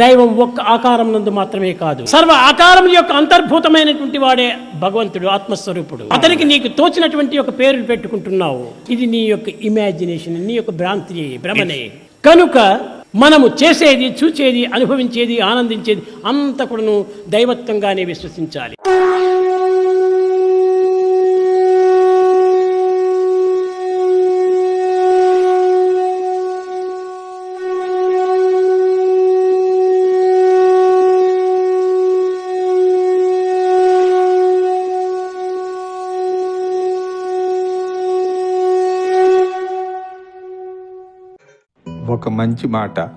దైవం ఒక్క ఆకారం నందు మాత్రమే కాదు. సర్వ ఆకారం యొక్క అంతర్భూతమైనటువంటి వాడే భగవంతుడు ఆత్మస్వరూపుడు. అతనికి నీకు తోచినటువంటి ఒక పేరు పెట్టుకుంటున్నావు. ఇది నీ యొక్క ఇమాజినేషన్ నీ యొక్క భ్రాంతి భ్రమనే. కనుక మనము చేసేది చూచేది అనుభవించేది ఆనందించేది అంత కూడాను దైవత్వంగానే విశ్వసించాలి. ఒక మంచి మాట.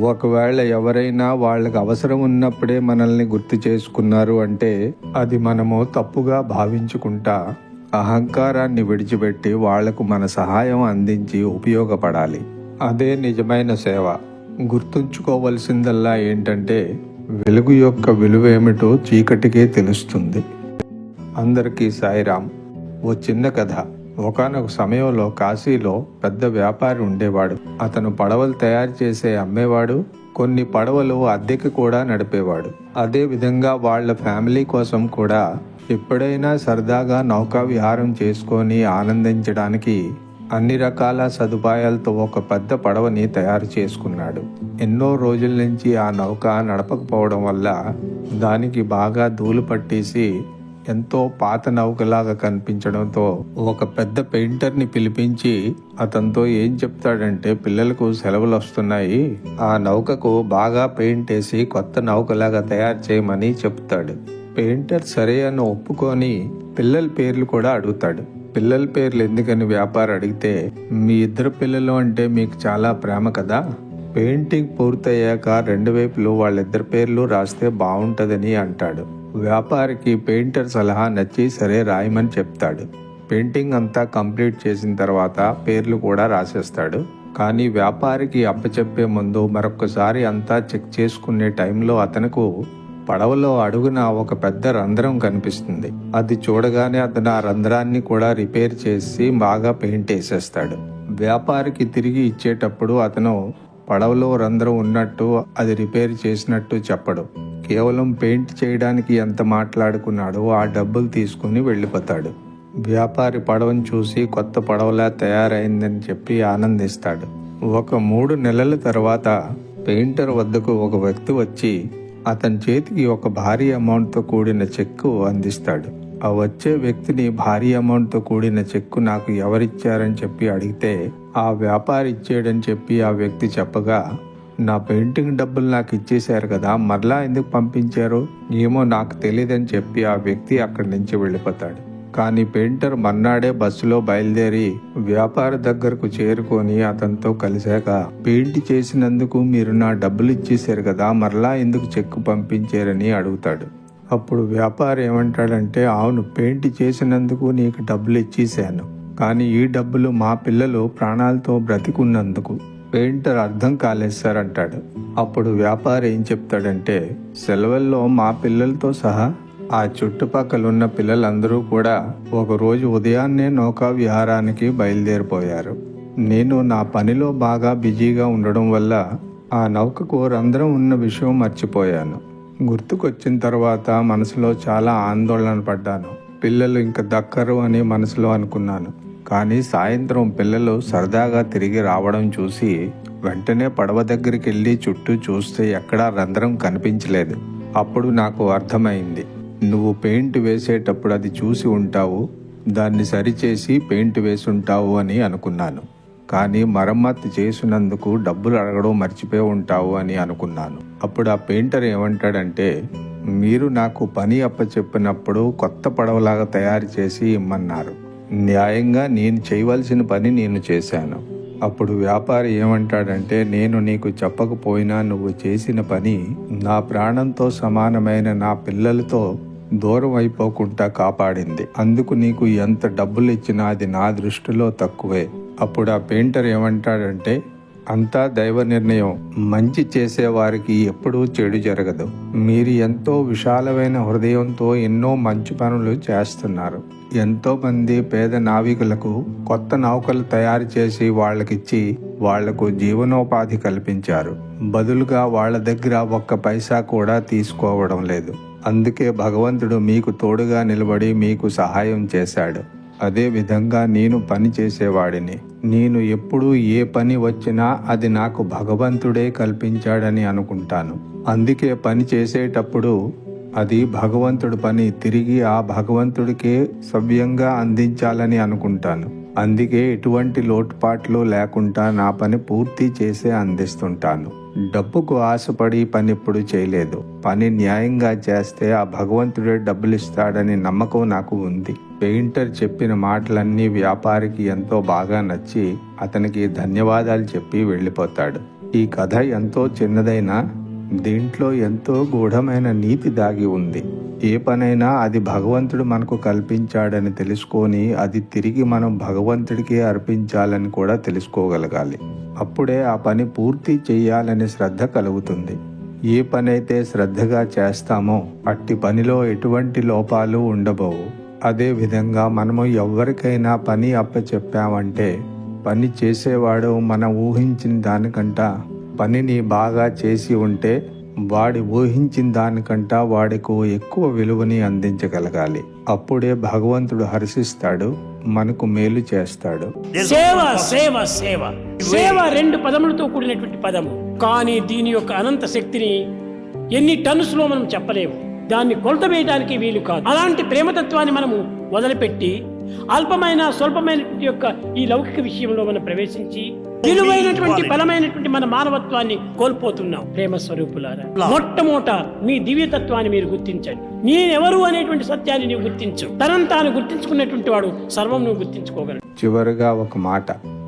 ఒకవేళ ఎవరైనా వాళ్ళకి అవసరం ఉన్నప్పుడే మనల్ని గుర్తు చేసుకున్నారు అంటే అది మనము తప్పుగా భావించుకుంటా అహంకారాన్ని విడిచిపెట్టి వాళ్ళకు మన సహాయం అందించి ఉపయోగపడాలి. అదే నిజమైన సేవ. గుర్తుంచుకోవలసిందల్లా ఏంటంటే వెలుగు యొక్క విలువేమిటో చీకటికే తెలుస్తుంది. అందరికీ సాయిరాం. ఓ చిన్న కథ. ఒకానొక సమయంలో కాశీలో పెద్ద వ్యాపారి ఉండేవాడు. అతను పడవలు తయారు చేసే అమ్మేవాడు కొన్ని పడవలు అద్దెకి కూడా నడిపేవాడు. అదే విధంగా వాళ్ళ ఫ్యామిలీ కోసం కూడా ఎప్పుడైనా సరదాగా నౌకా విహారం చేసుకొని ఆనందించడానికి అన్ని రకాల సదుపాయాలతో ఒక పెద్ద పడవని తయారు చేసుకున్నాడు. ఎన్నో రోజుల నుంచి ఆ నౌక నడపకపోవడం వల్ల దానికి బాగా ధూళి పట్టేసి ఎంతో పాత నౌకలాగా కనిపించడంతో ఒక పెద్ద పెయింటర్ని పిలిపించి అతనితో ఏం చెప్తాడంటే పిల్లలకు సెలవులు వస్తున్నాయి. ఆ నౌకకు బాగా పెయింట్ వేసి కొత్త నౌకలాగా తయారు చేయమని చెప్తాడు. పెయింటర్ సరే అని ఒప్పుకొని పిల్లల పేర్లు కూడా అడుగుతాడు. పిల్లల పేర్లు ఎందుకని వ్యాపారం అడిగితే మీ ఇద్దరు పిల్లలు అంటే మీకు చాలా ప్రేమ కదా. పెయింటింగ్ పూర్తయ్యాక రెండు వైపులు వాళ్ళిద్దరి పేర్లు రాస్తే బాగుంటుందని అంటాడు. వ్యాపారికి పెయింటర్ సలహా నచ్చి సరే రాయమని చెప్తాడు. పెయింటింగ్ అంతా కంప్లీట్ చేసిన తర్వాత పేర్లు కూడా రాసేస్తాడు. కానీ వ్యాపారికి అప్పచెప్పే ముందు మరొకసారి అంతా చెక్ చేసుకునే టైంలో అతనుకు పడవలో అడుగున ఒక పెద్ద రంధ్రం కనిపిస్తుంది. అది చూడగానే అతను ఆ రంధ్రాన్ని కూడా రిపేర్ చేసి బాగా పెయింట్ వేసేస్తాడు. వ్యాపారికి తిరిగి ఇచ్చేటప్పుడు అతను పడవలో రంధ్రం ఉన్నట్టు అది రిపేర్ చేసినట్టు చెప్పడు. కేవలం పెయింట్ చేయడానికి ఎంత మాట్లాడుకున్నాడో ఆ డబ్బులు తీసుకుని వెళ్ళిపోతాడు. వ్యాపారి పడవను చూసి కొత్త పడవలా తయారైందని చెప్పి ఆనందిస్తాడు. ఒక మూడు నెలల తర్వాత పెయింటర్ వద్దకు ఒక వ్యక్తి వచ్చి అతని చేతికి ఒక భారీ అమౌంట్తో కూడిన చెక్కు అందిస్తాడు. ఆ వచ్చే వ్యక్తిని భారీ అమౌంట్తో కూడిన చెక్కు నాకు ఎవరిచ్చారని చెప్పి అడిగితే ఆ వ్యాపారి ఇచ్చాడని చెప్పి ఆ వ్యక్తి చెప్పగా నా పెయింటింగ్ డబ్బులు నాకు ఇచ్చేశారు కదా మరలా ఎందుకు పంపించారు? ఏమో నాకు తెలియదని చెప్పి ఆ వ్యక్తి అక్కడి నుంచి వెళ్ళిపోతాడు. కానీ పెయింటర్ మన్నాడే బస్సులో బయలుదేరి వ్యాపారి దగ్గరకు చేరుకొని అతనితో కలిశాక పెయింట్ చేసినందుకు మీరు నా డబ్బులు ఇచ్చేశారు కదా మరలా ఎందుకు చెక్కు పంపించారని అడుగుతాడు. అప్పుడు వ్యాపారి ఏమంటాడంటే అవును పెయింట్ చేసినందుకు నీకు డబ్బులు ఇచ్చేశాను. కానీ ఈ డబ్బులు మా పిల్లలు ప్రాణాలతో బ్రతికున్నందుకు. పెయింటర్ అర్థం కాలేదు సార్ అంటాడు అప్పుడు వ్యాపారి ఏం చెప్తాడంటే సెలవుల్లో మా పిల్లలతో సహా ఆ చుట్టుపక్కల ఉన్న పిల్లలందరూ కూడా ఒకరోజు ఉదయాన్నే నౌకా విహారానికి బయలుదేరిపోయారు. నేను నా పనిలో బాగా బిజీగా ఉండడం వల్ల ఆ నౌకకు రంధ్రం ఉన్న విషయం మర్చిపోయాను. గుర్తుకొచ్చిన తర్వాత మనసులో చాలా ఆందోళన పడ్డాను. పిల్లలు ఇంకా దక్కరు అని మనసులో అనుకున్నాను. కానీ సాయంత్రం పిల్లలు సరదాగా తిరిగి రావడం చూసి వెంటనే పడవ దగ్గరికి వెళ్ళి చుట్టూ చూస్తే ఎక్కడా రంధ్రం కనిపించలేదు. అప్పుడు నాకు అర్థమైంది. నువ్వు పెయింట్ వేసేటప్పుడు అది చూసి ఉంటావు. దాన్ని సరిచేసి పెయింట్ వేసి ఉంటావు అని అనుకున్నాను. కానీ మరమ్మతు చేసినందుకు డబ్బులు అడగడం మర్చిపోయి ఉంటావు అని అనుకున్నాను. అప్పుడు ఆ పెయింటర్ ఏమంటాడంటే మీరు నాకు పని అప్పచెప్పినప్పుడు కొత్త పడవలాగా తయారు చేసి ఇమ్మన్నారు. న్యాయంగా నేను చేయవలసిన పని నేను చేశాను. అప్పుడు వ్యాపారి ఏమంటాడంటే నేను నీకు చెప్పకపోయినా నువ్వు చేసిన పని నా ప్రాణంతో సమానమైన నా పిల్లలతో దూరం అయిపోకుండా కాపాడింది. అందుకు నీకు ఎంత డబ్బులు ఇచ్చినా అది నా దృష్టిలో తక్కువే. అప్పుడు ఆ పెయింటర్ ఏమంటాడంటే అంతా దైవ నిర్ణయం. మంచి చేసేవారికి ఎప్పుడూ చెడు జరగదు. మీరు ఎంతో విశాలమైన హృదయంతో ఎన్నో మంచి పనులు చేస్తున్నారు. ఎంతోమంది పేద నావికులకు కొత్త నౌకలు తయారు చేసి వాళ్ళకిచ్చి వాళ్ళకు జీవనోపాధి కల్పించారు. బదులుగా వాళ్ళ దగ్గర ఒక్క పైసా కూడా తీసుకోవడం లేదు. అందుకే భగవంతుడు మీకు తోడుగా నిలబడి మీకు సహాయం చేశాడు. అదే విధంగా నేను పని చేసేవాడిని. నేను ఎప్పుడు ఏ పని వచ్చినా అది నాకు భగవంతుడే కల్పించాడని అనుకుంటాను. అందుకే పని చేసేటప్పుడు అది భగవంతుడి పని. తిరిగి ఆ భగవంతుడికే సవ్యంగా అందించాలని అనుకుంటాను. అందుకే ఎటువంటి లోటుపాట్లు లేకుండా నా పని పూర్తి చేసే అందిస్తుంటాను. డబ్బుకు ఆశపడి పని ఎప్పుడు చేయలేదు. పని న్యాయంగా చేస్తే ఆ భగవంతుడే డబ్బులు ఇస్తాడని నమ్మకం నాకు ఉంది. పెయింటర్ చెప్పిన మాటలన్నీ వ్యాపారికి ఎంతో బాగా నచ్చి అతనికి ధన్యవాదాలు చెప్పి వెళ్ళిపోతాడు. ఈ కథ ఎంతో చిన్నదైనా దీంట్లో ఎంతో గూఢమైన నీతి దాగి ఉంది. ఏ పనైనా అది భగవంతుడు మనకు కల్పించాడని తెలుసుకొని అది తిరిగి మనం భగవంతుడికే అర్పించాలని కూడా తెలుసుకోగలగాలి. అప్పుడే ఆ పని పూర్తి చేయాలనే శ్రద్ధ కలుగుతుంది. ఏ పనైతే శ్రద్ధగా చేస్తామో అట్టి పనిలో ఎటువంటి లోపాలు ఉండబోవు. అదేవిధంగా మనము ఎవరికైనా పని అప్పచెప్పామంటే పని చేసేవాడు మనం ఊహించిన దానికంట పనిని బాగా చేసి ఉంటే వాడి ఊహించిన దానికంట వాడికు ఎక్కువ విలువని అందించగలగాలి. అప్పుడే భగవంతుడు హర్షిస్తాడు మనకు మేలు చేస్తాడు. సేవ సేవ సేవ. సేవ రెండు పదములతో కూడినటువంటి పదము. కానీ దీని యొక్క అనంత శక్తిని ఎన్ని టన్స్లో మనం చెప్పలేము. దాన్ని కొలత వేయడానికి వీలు కాదు. అలాంటి ప్రేమతత్వాన్ని మనము వదిలిపెట్టి అల్పమైన స్వల్పమైనటువంటి యొక్క ఈ లౌకిక విషయంలో మనం ప్రవేశించి విలువైనటువంటి బలమైనటువంటి మన మానవత్వాన్ని కోల్పోతున్నాం. ప్రేమ స్వరూపులారా మొట్టమొదట మీ దివ్యతత్వాన్ని మీరు గుర్తించండి. నేనెవరు అనేటువంటి సత్యాన్ని నీవు గుర్తించు. తనను తాను గుర్తించుకున్నటువంటి వాడు సర్వం నువ్వు గుర్తించుకోగలడు. చివరగా ఒక మాట.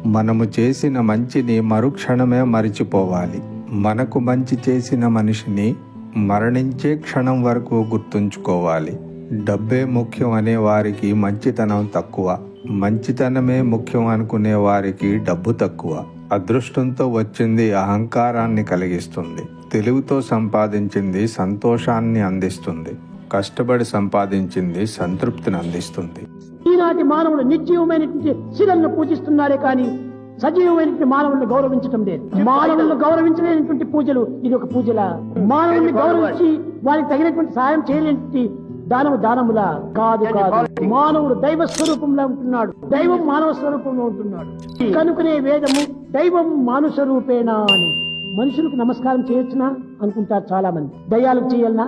మనము చేసిన మంచిని మరుక్షణమే మరిచిపోవాలి. మనకు మంచి చేసిన మనిషిని మరణించే క్షణం వరకు గుర్తుంచుకోవాలి. డబ్బే ముఖ్యం అనే వారికి మంచితనం తక్కువ. మంచితనమే ముఖ్యం అనుకునే వారికి డబ్బు తక్కువ. అదృష్టంతో వచ్చింది అహంకారాన్ని కలిగిస్తుంది. తెలివితో సంపాదించింది సంతోషాన్ని అందిస్తుంది. కష్టపడి సంపాదించింది సంతృప్తిని అందిస్తుంది. ఈనాటి మానవుడు నిర్జీవమైనటువంటి శిలలను పూజిస్తున్నారే కానీ సజీవమైనటువంటి మానవులను గౌరవించటం లేదు. మానవులను గౌరవించలేనటువంటి పూజలు ఇది ఒక పూజల. మానవుల్ని గౌరవించి వారికి తగినటువంటి సహాయం చేయలేనటువంటి దానము దానములా కాదు కాదు. మానవుడు దైవ స్వరూపంలో ఉంటున్నాడు. దైవం మానవ స్వరూపంలో ఉంటున్నాడు. కనుకనే వేదము దైవం మానుష రూపేణా అని మనుషులకు నమస్కారం చేయొచ్చునా అనుకుంటారు చాలా మంది దయ్యాలకు చేయాలనా?